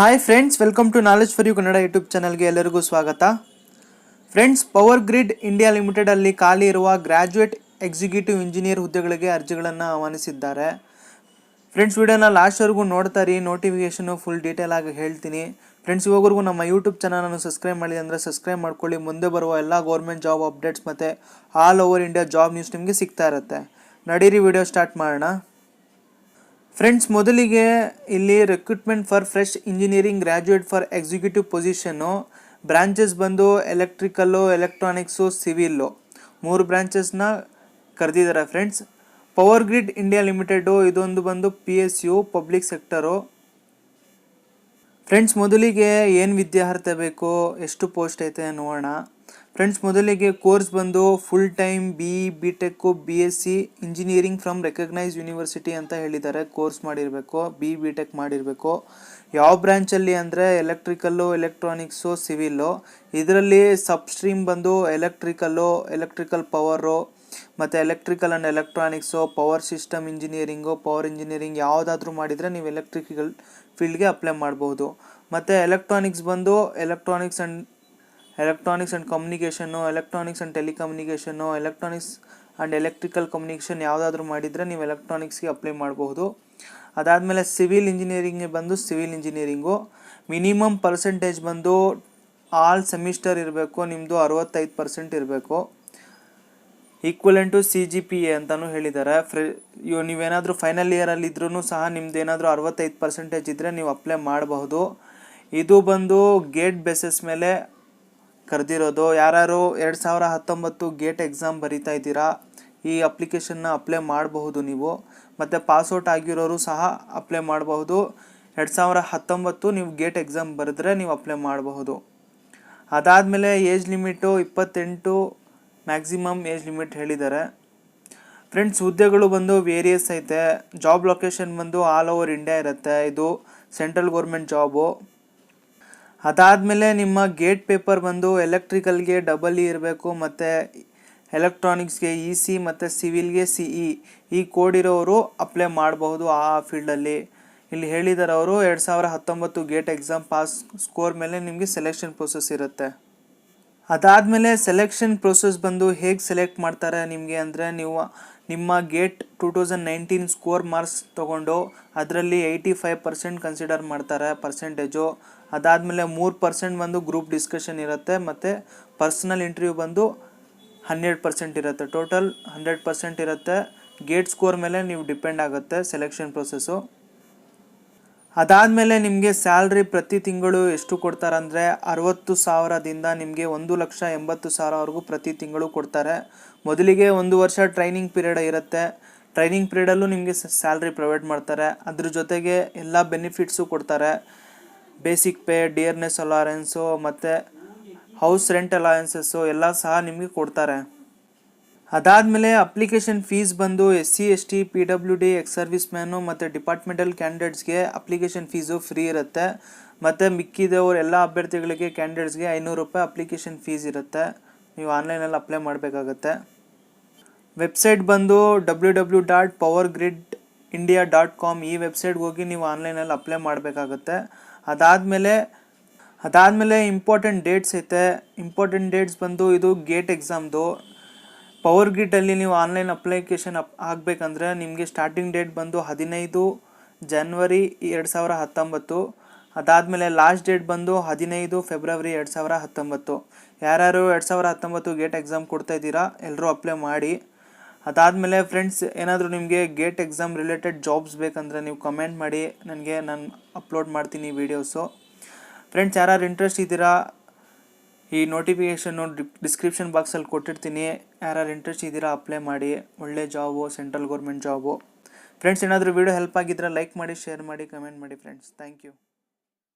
Hi friends welcome to knowledge for you Kannada YouTube ಚಾನಲ್ಗೆ ಎಲ್ಲರಿಗೂ ಸ್ವಾಗತ. ಫ್ರೆಂಡ್ಸ್ ಪವರ್ ಗ್ರಿಡ್ ಇಂಡಿಯಾ ಲಿಮಿಟೆಡಲ್ಲಿ ಖಾಲಿ ಇರುವ ಗ್ರ್ಯಾಜುಯೇಟ್ ಎಕ್ಸಿಕ್ಯೂಟಿವ್ ಇಂಜಿನಿಯರ್ ಹುದ್ದೆಗಳಿಗೆ ಅರ್ಜಿಗಳನ್ನು ಆಹ್ವಾನಿಸಿದ್ದಾರೆ. ಫ್ರೆಂಡ್ಸ್ ವಿಡಿಯೋನ ಲಾಸ್ಟ್ವರೆಗೂ ನೋಡ್ತಾ ರೀ ನೋಟಿಫಿಕೇಷನು ಫುಲ್ ಡೀಟೇಲ್ ಆಗಿ ಹೇಳ್ತೀನಿ. ಫ್ರೆಂಡ್ಸ್ ಇವಾಗವರೆಗೂ ನಮ್ಮ ಯೂಟ್ಯೂಬ್ ಚಾನಲನ್ನು ಸಬ್ಸ್ಕ್ರೈಬ್ ಮಾಡಿ ಅಂದರೆ ಸಬ್ಸ್ಕ್ರೈಬ್ ಮಾಡ್ಕೊಳ್ಳಿ, ಮುಂದೆ ಬರುವ ಎಲ್ಲ ಗೌರ್ಮೆಂಟ್ ಜಾಬ್ ಅಪ್ಡೇಟ್ಸ್ ಮತ್ತು all over India job news ನಿಮಗೆ ಸಿಗ್ತಾ ಇರುತ್ತೆ. ನಡೀರಿ, ವಿಡಿಯೋ ಸ್ಟಾರ್ಟ್ ಮಾಡೋಣ. ಫ್ರೆಂಡ್ಸ್ ಮೊದಲಿಗೆ ಇಲ್ಲಿ recruitment for fresh engineering graduate for executive position branches ಬಂದು ಎಲೆಕ್ಟ್ರಿಕಲ್ಲು ಎಲೆಕ್ಟ್ರಾನಿಕ್ಸು ಸಿವಿಲ್ಲು ಮೂರು ಬ್ರಾಂಚಸ್ನ ಕರೆದಿದ್ದಾರೆ friends power grid India limited ಇದೊಂದು ಬಂದು P S U public sector friends ಮೊದಲಿಗೆ ಏನು ವಿದ್ಯಾರ್ಥಿ ಬೇಕು, ಎಷ್ಟು ಪೋಸ್ಟ್ ಐತೆ ನೋಡೋಣ. ಫ್ರೆಂಡ್ಸ್ ಮೊದಲಿಗೆ ಕೋರ್ಸ್ ಬಂದು full time B E B tech B S C engineering from recognise university ಅಂತ ಹೇಳಿದ್ದಾರೆ. ಕೋರ್ಸ್ ಮಾಡಿರಬೇಕು ಬಿ ಬಿ ಟೆಕ್ ಮಾಡಿರಬೇಕು. ಯಾವ ಬ್ರ್ಯಾಂಚಲ್ಲಿ ಅಂದರೆ ಎಲೆಕ್ಟ್ರಿಕಲ್ಲು ಎಲೆಕ್ಟ್ರಾನಿಕ್ಸು ಸಿವಿಲ್ಲು ಇದರಲ್ಲಿ ಸಬ್ ಸ್ಟ್ರೀಮ್ ಬಂದು ಎಲೆಕ್ಟ್ರಿಕಲ್ಲು ಎಲೆಕ್ಟ್ರಿಕಲ್ ಪವರು ಮತ್ತು electrical and electronics power system engineering power engineering ಯಾವುದಾದ್ರೂ ಮಾಡಿದರೆ ನೀವು ಎಲೆಕ್ಟ್ರಿಕಲ್ ಫೀಲ್ಡ್ಗೆ ಅಪ್ಲೈ ಮಾಡ್ಬೋದು. ಮತ್ತು ಎಲೆಕ್ಟ್ರಾನಿಕ್ಸ್ ಬಂದು electronics and electronics and communication electronics and telecommunication electronics and electrical communication ಯಾವುದಾದ್ರೂ ಮಾಡಿದರೆ ನೀವು ಎಲೆಕ್ಟ್ರಾನಿಕ್ಸ್ಗೆ ಅಪ್ಲೈ ಮಾಡಬಹುದು. ಅದಾದಮೇಲೆ ಸಿವಿಲ್ ಇಂಜಿನಿಯರಿಂಗ್ಗೆ ಬಂದು ಸಿವಿಲ್ ಇಂಜಿನಿಯರಿಂಗು ಮಿನಿಮಮ್ ಪರ್ಸೆಂಟೇಜ್ ಬಂದು ಆಲ್ ಸೆಮಿಸ್ಟರ್ ಇರಬೇಕು ನಿಮ್ಮದು ಅರವತ್ತೈದು ಪರ್ಸೆಂಟ್ ಇರಬೇಕು. Equivalent to C G P A ಅಂತಲೂ ಹೇಳಿದ್ದಾರೆ ಫ್ರೆ ಇವು ನೀವೇನಾದರೂ ಫೈನಲ್ ಇಯರಲ್ಲಿ ಇದ್ರೂ ಸಹ ನಿಮ್ದು ಏನಾದರೂ ಅರವತ್ತೈದು ಪರ್ಸೆಂಟೇಜ್ ಇದ್ದರೆ ನೀವು ಅಪ್ಲೈ ಮಾಡಬಹುದು. ಇದು ಬಂದು ಗೇಟ್ ಬೇಸಸ್ ಮೇಲೆ ಕರೆದಿರೋದು. ಯಾರ್ಯಾರು ಎರಡು ಸಾವಿರ ಹತ್ತೊಂಬತ್ತು ಗೇಟ್ ಎಕ್ಸಾಮ್ ಬರಿತಾ ಇದ್ದೀರಾ? ಈ ಅಪ್ಲಿಕೇಶನ್ನ ಅಪ್ಲೈ ಮಾಡಬಹುದು ನೀವು. ಮತ್ತು ಪಾಸ್ಔಟ್ ಆಗಿರೋರು ಸಹ ಅಪ್ಲೈ ಮಾಡಬಹುದು. ಎರಡು ಸಾವಿರ ಹತ್ತೊಂಬತ್ತು ನೀವು ಗೇಟ್ ಎಕ್ಸಾಮ್ ಬರೆದ್ರೆ ನೀವು ಅಪ್ಲೈ ಮಾಡಬಹುದು. ಅದಾದಮೇಲೆ ಏಜ್ ಲಿಮಿಟು ಇಪ್ಪತ್ತೆಂಟು ಮ್ಯಾಕ್ಸಿಮಮ್ ಏಜ್ ಲಿಮಿಟ್ ಹೇಳಿದ್ದಾರೆ. ಫ್ರೆಂಡ್ಸ್ ಹುದ್ದೆಗಳು ಬಂದು ವೇರಿಯಸ್ ಐತೆ. ಜಾಬ್ ಲೊಕೇಶನ್ ಬಂದು ಆಲ್ ಓವರ್ ಇಂಡಿಯಾ ಇರುತ್ತೆ. ಇದು ಸೆಂಟ್ರಲ್ ಗೌರ್ಮೆಂಟ್ ಜಾಬು ಅದಾದಮೇಲೆ ನಿಮ್ಮ ಗೇಟ್ ಪೇಪರ್ ಬಂದು ಎಲೆಕ್ಟ್ರಿಕಲ್ಗೆ ಡಬಲ್ ಇ ಇರಬೇಕು, ಮತ್ತು ಎಲೆಕ್ಟ್ರಾನಿಕ್ಸ್ಗೆ ಇ ಸಿ ಮತ್ತು ಸಿವಿಲ್ಗೆ ಸಿ ಇ ಈ ಕೋಡ್ ಇರೋರು ಅಪ್ಲೈ ಮಾಡಬಹುದು ಆ ಫೀಲ್ಡಲ್ಲಿ ಇಲ್ಲಿ ಹೇಳಿದ್ದಾರೆ ಅವರು, ಎರಡು ಸಾವಿರ ಹತ್ತೊಂಬತ್ತು ಗೇಟ್ ಎಕ್ಸಾಮ್ ಪಾಸ್ ಸ್ಕೋರ್ ಮೇಲೆ ನಿಮಗೆ ಸೆಲೆಕ್ಷನ್ ಪ್ರೊಸೆಸ್ ಇರುತ್ತೆ. ಅದಾದಮೇಲೆ ಸೆಲೆಕ್ಷನ್ ಪ್ರೊಸೆಸ್ ಬಂದು ಹೇಗೆ ಸೆಲೆಕ್ಟ್ ಮಾಡ್ತಾರೆ ನಿಮಗೆ ಅಂದರೆ ನೀವು ನಿಮ್ಮ GATE two thousand nineteen score marks ತೊಗೊಂಡು ಅದರಲ್ಲಿ ಏಯ್ಟಿ ಫೈವ್ ಪರ್ಸೆಂಟ್ ಕನ್ಸಿಡರ್ ಮಾಡ್ತಾರೆ ಪರ್ಸೆಂಟೇಜು ಅದಾದಮೇಲೆ ಮೂರು ಪರ್ಸೆಂಟ್ ಬಂದು ಗ್ರೂಪ್ ಡಿಸ್ಕಷನ್ ಇರುತ್ತೆ ಮತ್ತು ಪರ್ಸ್ನಲ್ ಇಂಟರ್ವ್ಯೂ ಬಂದು ಹನ್ನೆರಡು ಪರ್ಸೆಂಟ್ ಇರುತ್ತೆ. ಟೋಟಲ್ ಹಂಡ್ರೆಡ್ ಪರ್ಸೆಂಟ್ ಇರುತ್ತೆ. ಗೇಟ್ ಸ್ಕೋರ್ ಮೇಲೆ ನೀವು ಡಿಪೆಂಡ್ ಆಗುತ್ತೆ ಸೆಲೆಕ್ಷನ್ ಪ್ರೊಸೆಸ್ಸು ಅದಾದಮೇಲೆ ನಿಮಗೆ ಸ್ಯಾಲ್ರಿ ಪ್ರತಿ ತಿಂಗಳು ಎಷ್ಟು ಕೊಡ್ತಾರೆ ಅಂದರೆ ಅರವತ್ತು ಸಾವಿರದಿಂದ ನಿಮಗೆ ಒಂದು ಲಕ್ಷ ಎಂಬತ್ತು ಸಾವಿರವರೆಗೂ ಪ್ರತಿ ತಿಂಗಳು ಕೊಡ್ತಾರೆ. ಮೊದಲಿಗೆ ಒಂದು ವರ್ಷ ಟ್ರೈನಿಂಗ್ ಪೀರಿಯಡ್ ಇರುತ್ತೆ. ಟ್ರೈನಿಂಗ್ ಪೀರಿಯಡಲ್ಲೂ ನಿಮಗೆ ಸ್ಯಾಲ್ರಿ ಪ್ರೊವೈಡ್ ಮಾಡ್ತಾರೆ. ಅದ್ರ ಜೊತೆಗೆ ಎಲ್ಲ ಬೆನಿಫಿಟ್ಸು ಕೊಡ್ತಾರೆ. ಬೇಸಿಕ್ ಪೇ ಡಿಯರ್ನೆಸ್ ಅಲಾರೆನ್ಸು ಮತ್ತು ಹೌಸ್ ರೆಂಟ್ ಅಲಾಯನ್ಸಸ್ಸು ಎಲ್ಲ ಸಹ ನಿಮಗೆ ಕೊಡ್ತಾರೆ. ಅದಾದಮೇಲೆ ಅಪ್ಲಿಕೇಶನ್ ಫೀಸ್ ಬಂದು S C, S T, P W D, ex service man ಮತ್ತು ಡಿಪಾರ್ಟ್ಮೆಂಟಲ್ ಕ್ಯಾಂಡಿಡೇಟ್ಸ್ಗೆ ಅಪ್ಲಿಕೇಶನ್ ಫೀಸು ಫ್ರೀ ಇರುತ್ತೆ. ಮತ್ತು ಮಿಕ್ಕಿದವರು ಎಲ್ಲ ಅಭ್ಯರ್ಥಿಗಳಿಗೆ ಕ್ಯಾಂಡಿಡೇಟ್ಸ್ಗೆ ಐನೂರು ರೂಪಾಯಿ ಅಪ್ಲಿಕೇಶನ್ ಫೀಸ್ ಇರುತ್ತೆ. ನೀವು ಆನ್ಲೈನಲ್ಲಿ ಅಪ್ಲೈ ಮಾಡಬೇಕಾಗತ್ತೆ. ವೆಬ್ಸೈಟ್ ಬಂದು W W dot power grid India dot com ಈ ವೆಬ್ಸೈಟ್ಗೆ ಹೋಗಿ ನೀವು ಆನ್ಲೈನಲ್ಲಿ ಅಪ್ಲೈ ಮಾಡಬೇಕಾಗತ್ತೆ. ಅದಾದಮೇಲೆ ಅದಾದಮೇಲೆ ಇಂಪಾರ್ಟೆಂಟ್ ಡೇಟ್ಸ್ ಐತೆ. ಇಂಪಾರ್ಟೆಂಟ್ ಡೇಟ್ಸ್ ಬಂದು ಇದು ಗೇಟ್ ಎಕ್ಸಾಮ್ದು. ಪವರ್ ಗ್ರಿಡ್ಡಲ್ಲಿ ನೀವು ಆನ್ಲೈನ್ ಅಪ್ಲಿಕೇಶನ್ ಅಪ್ ಆಗಬೇಕಂದ್ರೆ ನಿಮಗೆ ಸ್ಟಾರ್ಟಿಂಗ್ ಡೇಟ್ ಬಂದು ಹದಿನೈದು ಜನ್ವರಿ ಎರಡು ಸಾವಿರ ಹತ್ತೊಂಬತ್ತು. ಅದಾದಮೇಲೆ ಲಾಸ್ಟ್ ಡೇಟ್ ಬಂದು ಹದಿನೈದು ಫೆಬ್ರವರಿ ಎರಡು ಸಾವಿರ ಹತ್ತೊಂಬತ್ತು. ಯಾರ್ಯಾರು ಎರಡು ಸಾವಿರ ಹತ್ತೊಂಬತ್ತು ಗೇಟ್ ಎಕ್ಸಾಮ್ ಕೊಡ್ತಾ ಇದ್ದೀರಾ ಎಲ್ಲರೂ ಅಪ್ಲೈ ಮಾಡಿ. ಅದಾದಮೇಲೆ ಫ್ರೆಂಡ್ಸ್ ಏನಾದರೂ ನಿಮಗೆ ಗೇಟ್ ಎಕ್ಸಾಮ್ ರಿಲೇಟೆಡ್ ಜಾಬ್ಸ್ ಬೇಕಂದರೆ ನೀವು ಕಮೆಂಟ್ ಮಾಡಿ. ನನಗೆ, ನಾನು ಅಪ್ಲೋಡ್ ಮಾಡ್ತೀನಿ ವೀಡಿಯೋಸು ಫ್ರೆಂಡ್ಸ್ ಯಾರ್ಯಾರು ಇಂಟ್ರೆಸ್ಟ್ ಇದ್ದೀರಾ ಈ ನೋಟಿಫಿಕೇಷನ್ನು ಡಿಸ್ಕ್ರಿಪ್ಷನ್ ಬಾಕ್ಸಲ್ಲಿ ಕೊಟ್ಟಿರ್ತೀನಿ. ಯಾರ್ಯಾರು ಇಂಟ್ರೆಸ್ಟ್ ಇದ್ದೀರಾ ಅಪ್ಲೈ ಮಾಡಿ. ಒಳ್ಳೆ job central government job friends ಏನಾದರೂ ವೀಡಿಯೋ ಹೆಲ್ಪ್ ಆಗಿದ್ದರೆ ಲೈಕ್ ಮಾಡಿ ಶೇರ್ ಮಾಡಿ ಕಮೆಂಟ್ ಮಾಡಿ ಫ್ರೆಂಡ್ಸ್ ಥ್ಯಾಂಕ್ ಯು